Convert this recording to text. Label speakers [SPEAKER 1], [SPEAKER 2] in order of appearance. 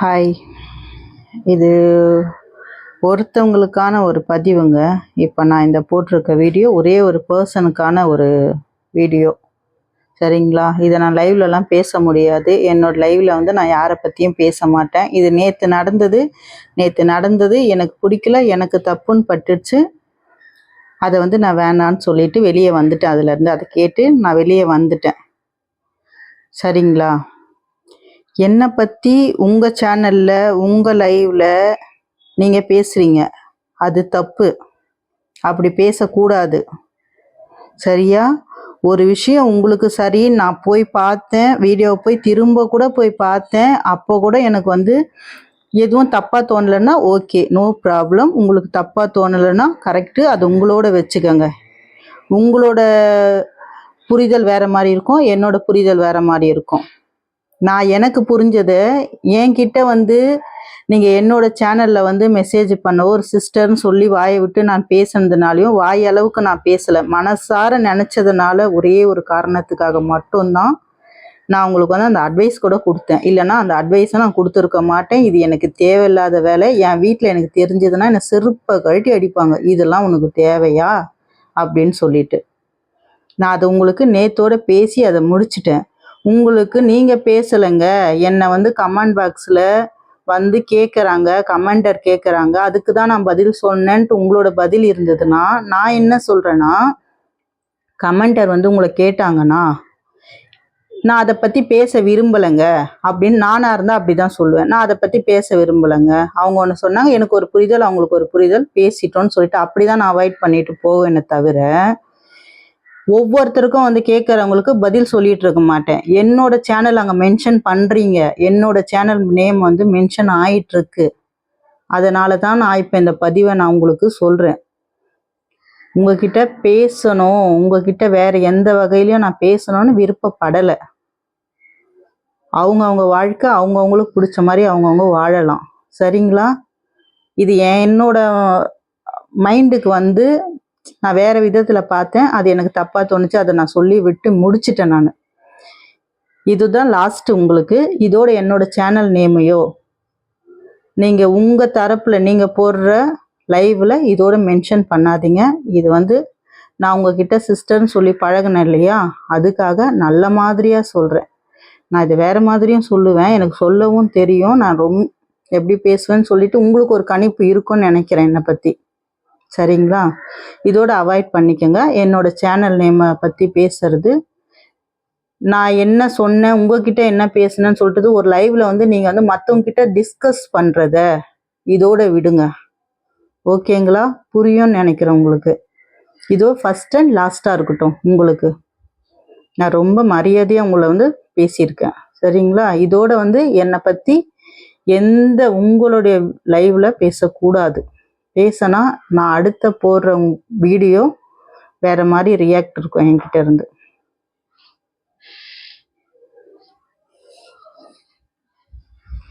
[SPEAKER 1] Hi இது ஒருத்தவங்களுக்கான ஒரு பதிவுங்க. இப்போ நான் இந்த போட்டிருக்க வீடியோ ஒரே ஒரு பர்சனுக்கான ஒரு வீடியோ சரிங்களா? இதை நான் லைவ்லலாம் பேச முடியாது. என்னோடய லைவில் வந்து நான் யாரை பற்றியும் பேச மாட்டேன். இது நேற்று நடந்தது. நேற்று நடந்தது எனக்கு பிடிக்கல எனக்கு தப்புன்னு பட்டுச்சு அதை வந்து நான் வேணான்னு சொல்லிட்டு வெளியே வந்துட்டேன். அதுலேருந்து அதை கேட்டு நான் வெளியே வந்துட்டேன். சரிங்களா? என்னை பற்றி உங்கள் சேனலில் உங்கள் லைவில் நீங்கள் பேசுகிறீங்க அது தப்பு. அப்படி பேசக்கூடாது. சரியா? ஒரு விஷயம் உங்களுக்கு சரி நான் போய் பார்த்தேன் வீடியோ போய் திரும்ப கூட போய் பார்த்தேன் அப்போ கூட எனக்கு வந்து எதுவும் தப்பாக தோணலைன்னா ஓகே நோ ப்ராப்ளம் உங்களுக்கு தப்பாக தோணலைன்னா கரெக்டு அது உங்களோட வச்சுக்கோங்க. உங்களோட புரிதல் வேறு மாதிரி இருக்கும் என்னோட புரிதல் வேறு மாதிரி இருக்கும். நான் எனக்கு புரிஞ்சதை என்கிட்ட வந்து நீங்கள் என்னோட சேனலில் வந்து மெசேஜ் பண்ண ஒரு சிஸ்டர்னு சொல்லி வாயை விட்டு நான் பேசுனதுனாலையும் வாய் அளவுக்கு நான் பேசலை. மனசார நினச்சதுனால ஒரே ஒரு காரணத்துக்காக மட்டும்தான் நான் உங்களுக்கு வந்து அந்த அட்வைஸ் கூட கொடுத்தேன். இல்லைன்னா அந்த அட்வைஸை நான் கொடுத்துருக்க மாட்டேன். இது எனக்கு தேவையில்லாத வேலை. என் வீட்டில் எனக்கு தெரிஞ்சதுன்னா என்னை செருப்பை கழட்டி அடிப்பாங்க. இதெல்லாம் உனக்கு தேவையா? அப்படின்னு சொல்லிட்டு. நான் அதை உங்களுக்கு நேத்தோட பேசி அதை முடிச்சிட்டேன். உங்களுக்கு நீங்கள் பேசலைங்க. என்னை வந்து கமெண்ட் பாக்ஸில் வந்து கேட்குறாங்க கமெண்டர் கேட்குறாங்க அதுக்கு தான் நான் பதில் சொன்னேன்ட்டு உங்களோட பதில் இருந்ததுன்னா நான் என்ன சொல்கிறேன்னா கமெண்டர் வந்து உங்களை கேட்டாங்கன்னா நான் அதை பற்றி பேச விரும்பலைங்க. அப்படின்னு நானாக இருந்தால் அப்படி தான் சொல்லுவேன். நான் அதை பற்றி பேச விரும்பலைங்க. அவங்க ஒன்று சொன்னாங்க எனக்கு ஒரு புரிதல் அவங்களுக்கு ஒரு புரிதல் பேசிட்டோன்னு சொல்லிட்டு அப்படி தான் நான் அவாய்ட் பண்ணிட்டு போவேனே தவிர ஒவ்வொருத்தருக்கும் வந்து கேட்குறவங்களுக்கு பதில் சொல்லிட்டு இருக்க மாட்டேன். என்னோட சேனல் அங்கே மென்ஷன் பண்ணுறீங்க என்னோட சேனல் நேம் வந்து மென்ஷன் ஆயிட்டு இருக்கு அதனால தான் நான் இப்போ இந்த பதிவை நான் உங்களுக்கு சொல்கிறேன் உங்ககிட்ட பேசணும். உங்ககிட்ட வேற எந்த வகையிலையும் நான் பேசணும்னு விருப்பப்படலை. அவங்கவுங்க வாழ்க்கை அவங்கவுங்களுக்கு பிடிச்ச மாதிரி அவங்கவுங்க வாழலாம். சரிங்களா? இது என்னோட மைண்டுக்கு வந்து நான் வேற விதத்தில் பார்த்தேன். அது எனக்கு தப்பாக தோணுச்சு. அதை நான் சொல்லி விட்டு முடிச்சிட்டேன் நான். இதுதான் லாஸ்ட் உங்களுக்கு. இதோட என்னோட சேனல் நேமையோ நீங்கள் உங்கள் தரப்பில் நீங்கள் போடுற லைவில் இதோட மென்ஷன் பண்ணாதீங்க. இது வந்து நான் உங்ககிட்ட சிஸ்டர்னு சொல்லி பழகினேன் இல்லையா? அதுக்காக நல்ல மாதிரியாக சொல்கிறேன் நான் இது வேற மாதிரியும் சொல்லுவேன். எனக்கு சொல்லவும் தெரியும். நான் ரொம்ப எப்படி பேசுவேன்னு சொல்லிட்டு உங்களுக்கு ஒரு கணிப்பு இருக்கும்னு நினைக்கிறேன் என்னை பற்றி சரிங்களா? இதோட அவாய்ட் பண்ணிக்கோங்க. என்னோட சேனல் நேமை பற்றி பேசுறது. நான் என்ன சொன்னேன் உங்ககிட்ட என்ன பேசுனேன்னு சொல்லிட்டு ஒரு லைவ்ல வந்து நீங்கள் வந்து மற்றவங்ககிட்ட டிஸ்கஸ் பண்ணுறத இதோட விடுங்க. ஓகேங்களா? புரியும்னு நினைக்கிறேன் உங்களுக்கு. இதோ ஃபஸ்ட் அண்ட் லாஸ்ட்டாக இருக்கட்டும் உங்களுக்கு. நான் ரொம்ப மரியாதையாக உங்களை வந்து பேசியிருக்கேன். சரிங்களா? இதோட வந்து என்னை பற்றி எந்த உங்களுடைய லைவ்ல பேசக்கூடாது. பேசினா நான் அடுத்த போடுற வீடியோ வேற மாதிரி ரியாக்ட் இருக்கும் என்கிட்ட இருந்து